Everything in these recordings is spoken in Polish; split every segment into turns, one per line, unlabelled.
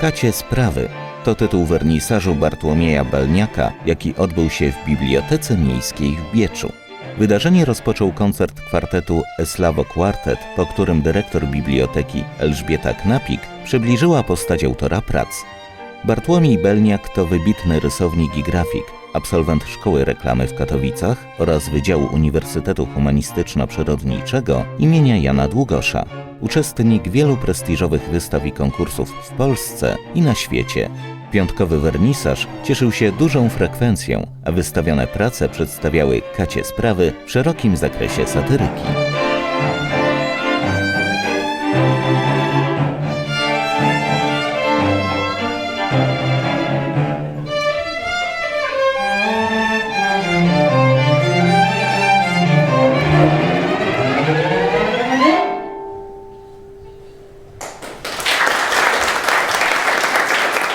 Kacie sprawy to tytuł wernisażu Bartłomieja Belniaka, jaki odbył się w Bibliotece Miejskiej w Bieczu. Wydarzenie rozpoczął koncert kwartetu Eslavo Quartet, po którym dyrektor biblioteki Elżbieta Knapik przybliżyła postać autora prac. Bartłomiej Belniak to wybitny rysownik i grafik, absolwent Szkoły Reklamy w Katowicach oraz Wydziału Uniwersytetu Humanistyczno-Przyrodniczego imienia Jana Długosza. Uczestnik wielu prestiżowych wystaw i konkursów w Polsce i na świecie. Piątkowy wernisaż cieszył się dużą frekwencją, a wystawione prace przedstawiały kacie sprawy w szerokim zakresie satyryki.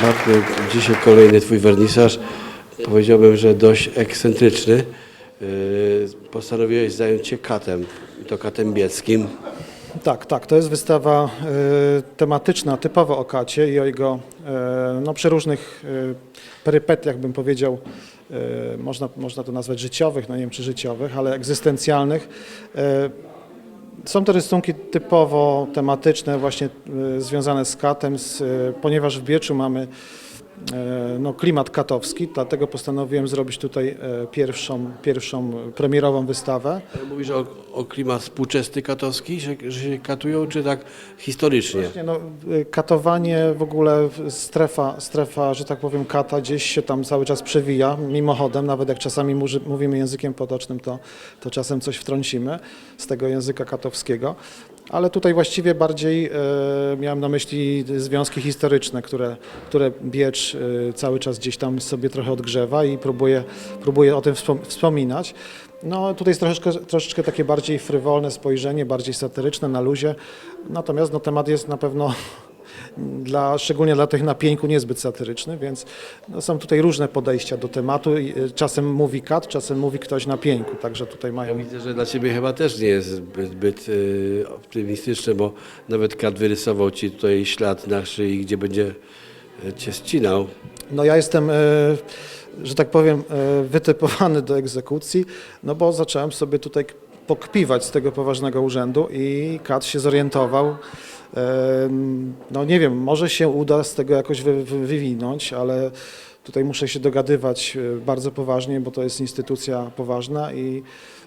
Marku, dzisiaj kolejny Twój wernisaż. Powiedziałbym, że dość ekscentryczny. Yy, Postanowiłeś zająć się katem, to katem bieckim.
Tak, tak. To jest wystawa e, tematyczna, typowo o kacie i o jego e, no, przeróżnych e, perypetiach, bym powiedział, e, można, można to nazwać życiowych, no nie wiem czy życiowych, ale egzystencjalnych. Są to rysunki typowo tematyczne, właśnie e, związane z katem, z, e, ponieważ w Bieczu mamy no, klimat katowski, dlatego postanowiłem zrobić tutaj e, pierwszą, pierwszą premierową wystawę.
Mówisz o, o klimat współczesny katowski, że, że się katują, czy tak historycznie?
Nie, no, y, katowanie w ogóle, strefa, strefa, że tak powiem, kata gdzieś się tam cały czas przewija, mimochodem, nawet jak czasami mówimy językiem potocznym, to, to czasem coś wtrącimy z tego języka katowskiego. Ale tutaj właściwie bardziej e, miałem na myśli związki historyczne, które, które Biecz e, cały czas gdzieś tam sobie trochę odgrzewa i próbuje, próbuje o tym wspom- wspominać. No tutaj jest troszeczkę, troszeczkę takie bardziej frywolne spojrzenie, bardziej satyryczne, na luzie. Natomiast no, temat jest na pewno dla, szczególnie dla tych na pieńku niezbyt satyryczny, więc no, są tutaj różne podejścia do tematu. Y, Czasem mówi kat, czasem mówi ktoś na pieńku, także tutaj
Ja
mają...
widzę, że dla Ciebie chyba też nie jest zbyt, zbyt y, optymistyczne, bo nawet kat wyrysował Ci tutaj ślad na szyi, gdzie będzie y, Cię ścinał.
No ja jestem, że tak powiem, wytypowany do egzekucji, no bo zacząłem sobie tutaj pokpiwać z tego poważnego urzędu i kat się zorientował. E, No nie wiem, może się uda z tego jakoś wy, wy, wywinąć, ale tutaj muszę się dogadywać e, bardzo poważnie, bo to jest instytucja poważna i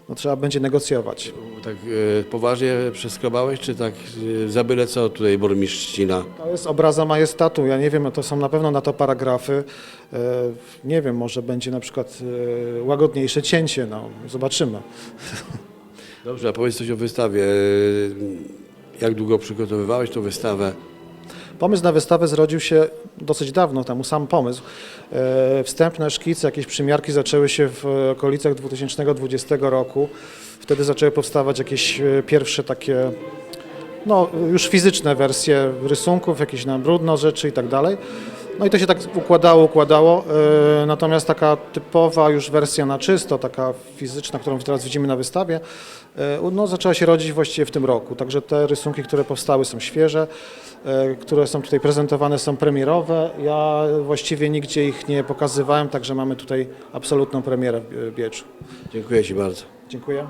no, trzeba będzie negocjować.
Tak y, poważnie przeskrobałeś, czy tak y, za byle co tutaj burmistrz ścina?
To jest obraza majestatu. Ja nie wiem, to są na pewno na to paragrafy. E, Nie wiem, może będzie na przykład e, łagodniejsze cięcie. No, zobaczymy.
Dobrze, a powiedz coś o wystawie. Jak długo przygotowywałeś tą wystawę?
Pomysł na wystawę zrodził się dosyć dawno temu, sam pomysł. E, Wstępne szkice, jakieś przymiarki zaczęły się w okolicach 2020 roku. Wtedy zaczęły powstawać jakieś e, pierwsze takie, no już fizyczne wersje rysunków, jakieś na brudno rzeczy i tak dalej. No i to się tak układało, układało. E, Natomiast taka typowa już wersja na czysto, taka fizyczna, którą teraz widzimy na wystawie, e, no, zaczęła się rodzić właściwie w tym roku. Także te rysunki, które powstały są świeże, e, które są tutaj prezentowane są premierowe. Ja właściwie nigdzie ich nie pokazywałem, także mamy tutaj absolutną premierę w Bieczu.
Dziękuję Ci bardzo.
Dziękuję.